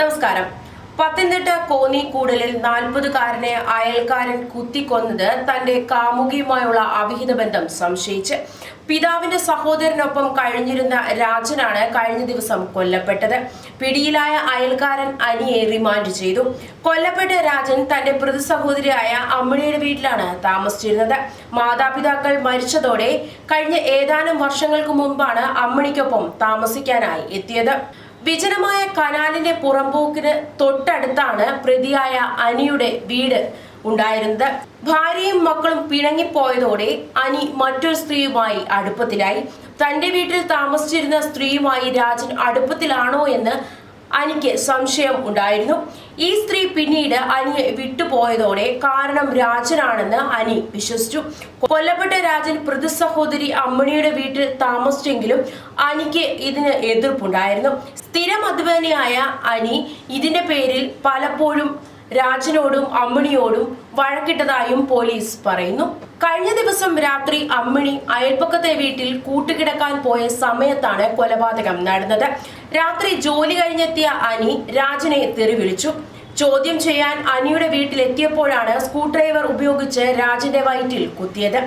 നമസ്കാരം. പത്തനംതിട്ട കോന്നി കൂടലിൽ നാൽപ്പതുകാരനെ അയൽക്കാരൻ കുത്തിക്കൊന്നത് തന്റെ കാമുകിയുമായുള്ള അവിഹിത ബന്ധം സംശയിച്ച്. പിതാവിന്റെ സഹോദരനൊപ്പം കഴിഞ്ഞിരുന്ന രാജനാണ് കഴിഞ്ഞ ദിവസം കൊല്ലപ്പെട്ടത്. പിടിയിലായ അയൽക്കാരൻ അനിയെ റിമാൻഡ് ചെയ്തു. കൊല്ലപ്പെട്ട രാജൻ തന്റെ പ്രതി സഹോദരിയായ അമ്മിണിയുടെ വീട്ടിലാണ് താമസിച്ചിരുന്നത്. മാതാപിതാക്കൾ മരിച്ചതോടെ കഴിഞ്ഞ ഏതാനും വർഷങ്ങൾക്ക് മുൻപാണ് അമ്മിണിക്കൊപ്പം താമസിക്കാനായി എത്തിയത്. വിജനമായ കനാലിന്റെ പുറംപോക്കിന് തൊട്ടടുത്താണ് പ്രതിയായ അനിയുടെ വീട് ഉണ്ടായിരുന്നത്. ഭാര്യയും മക്കളും പിണങ്ങിപ്പോയതോടെ അനി മറ്റൊരു സ്ത്രീയുമായി അടുപ്പത്തിലായി. തന്റെ വീട്ടിൽ താമസിച്ചിരുന്ന സ്ത്രീയുമായി രാജൻ അടുപ്പത്തിലാണോ എന്ന് അനിക്ക് സംശയം ഉണ്ടായിരുന്നു. ഈ സ്ത്രീ പിന്നീട് അനിയെ വിട്ടുപോയതോടെ കാരണം രാജനാണെന്ന് അനി വിശ്വസിച്ചു. കൊല്ലപ്പെട്ട രാജൻ പ്രതി സഹോദരി അമ്മണിയുടെ വീട്ടിൽ താമസിച്ചെങ്കിലും അനിക്ക് ഇതിന് എതിർപ്പുണ്ടായിരുന്നു. സ്ഥിരം അധ്വാനിയായ അനി ഇതിന്റെ പേരിൽ പലപ്പോഴും രാജനോടും അമ്മിണിയോടും വഴക്കിട്ടതായും പോലീസ് പറയുന്നു. കഴിഞ്ഞ ദിവസം രാത്രി അമ്മിണി അയൽപ്പക്കത്തെ വീട്ടിൽ കൂട്ടുകിടക്കാൻ പോയ സമയത്താണ് കൊലപാതകം നടന്നത്. രാത്രി ജോലി കഴിഞ്ഞെത്തിയ അനി രാജനെ തെറിവിളിച്ചു ചോദ്യം ചെയ്യാൻ അനിയുടെ വീട്ടിലെത്തിയപ്പോഴാണ് സ്ക്രൂ ഡ്രൈവർ ഉപയോഗിച്ച് രാജന്റെ വയറ്റിൽ കുത്തിയത്.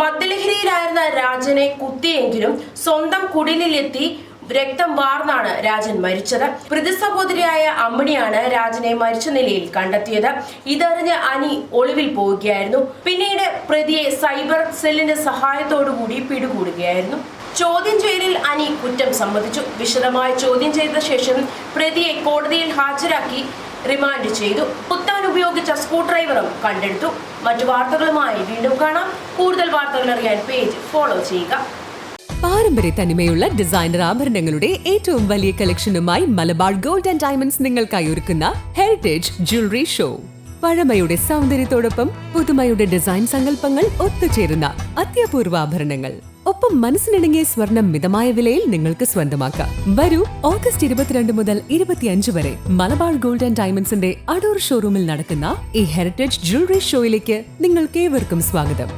മദ്യലഹരിയിലായിരുന്ന രാജനെ കുത്തിയെങ്കിലും സ്വന്തം കുടിലിലെത്തി രക്തം വാർന്നാണ് രാജൻ മരിച്ചത്. പ്രതിസഹോദരിയായ അമ്മിണിയാണ് രാജനെ മരിച്ച നിലയിൽ കണ്ടെത്തിയത്. ഇതറിഞ്ഞ് അനി ഒളിവിൽ പോവുകയായിരുന്നു. പിന്നീട് പ്രതിയെ സൈബർ സെല്ലിന്റെ സഹായത്തോടുകൂടി പിടികൂടുകയായിരുന്നു. ചോദ്യം ചെയ്യലിൽ അനി കുറ്റം സമ്മതിച്ചു. വിശദമായ ചോദ്യം ചെയ്ത ശേഷം പ്രതിയെ കോടതിയിൽ ഹാജരാക്കി റിമാൻഡ് ചെയ്തു. കുത്താൻ ഉപയോഗിച്ച സ്ക്രൂ ഡ്രൈവറും കണ്ടെടുത്തു. മറ്റു വാർത്തകളുമായി വീണ്ടും കാണാം. കൂടുതൽ വാർത്തകൾ അറിയാൻ പേജ് ഫോളോ ചെയ്യുക. പാരമ്പര്യ തനിമയുള്ള ഡിസൈനർ ആഭരണങ്ങളുടെ ഏറ്റവും വലിയ കളക്ഷനുമായി മലബാർ ഗോൾഡ് ആൻഡ് ഡയമണ്ട്സ് നിങ്ങൾക്കായി ഒരുക്കുന്ന ഹെറിറ്റേജ് ജ്വല്ലറി ഷോ പഴമയുടെ സൗന്ദര്യത്തോടൊപ്പം പുതുമയുടെ ഡിസൈൻ സങ്കല്പങ്ങൾ ഒത്തുചേരുന്ന അത്യപൂർവ ആഭരണങ്ങൾ. ഒപ്പം മനസ്സിനിണങ്ങിയ സ്വർണം മിതമായ വിലയിൽ നിങ്ങൾക്ക് സ്വന്തമാക്കാം. വരൂ ഓഗസ്റ്റ് ഇരുപത്തിരണ്ട് മുതൽ ഇരുപത്തിയഞ്ച് വരെ മലബാർ ഗോൾഡ് ആൻഡ് ഡയമണ്ട്സിന്റെ അടൂർ ഷോറൂമിൽ നടക്കുന്ന ഈ ഹെറിറ്റേജ് ജ്വല്ലറി ഷോയിലേക്ക് നിങ്ങൾക്ക് ഏവർക്കും സ്വാഗതം.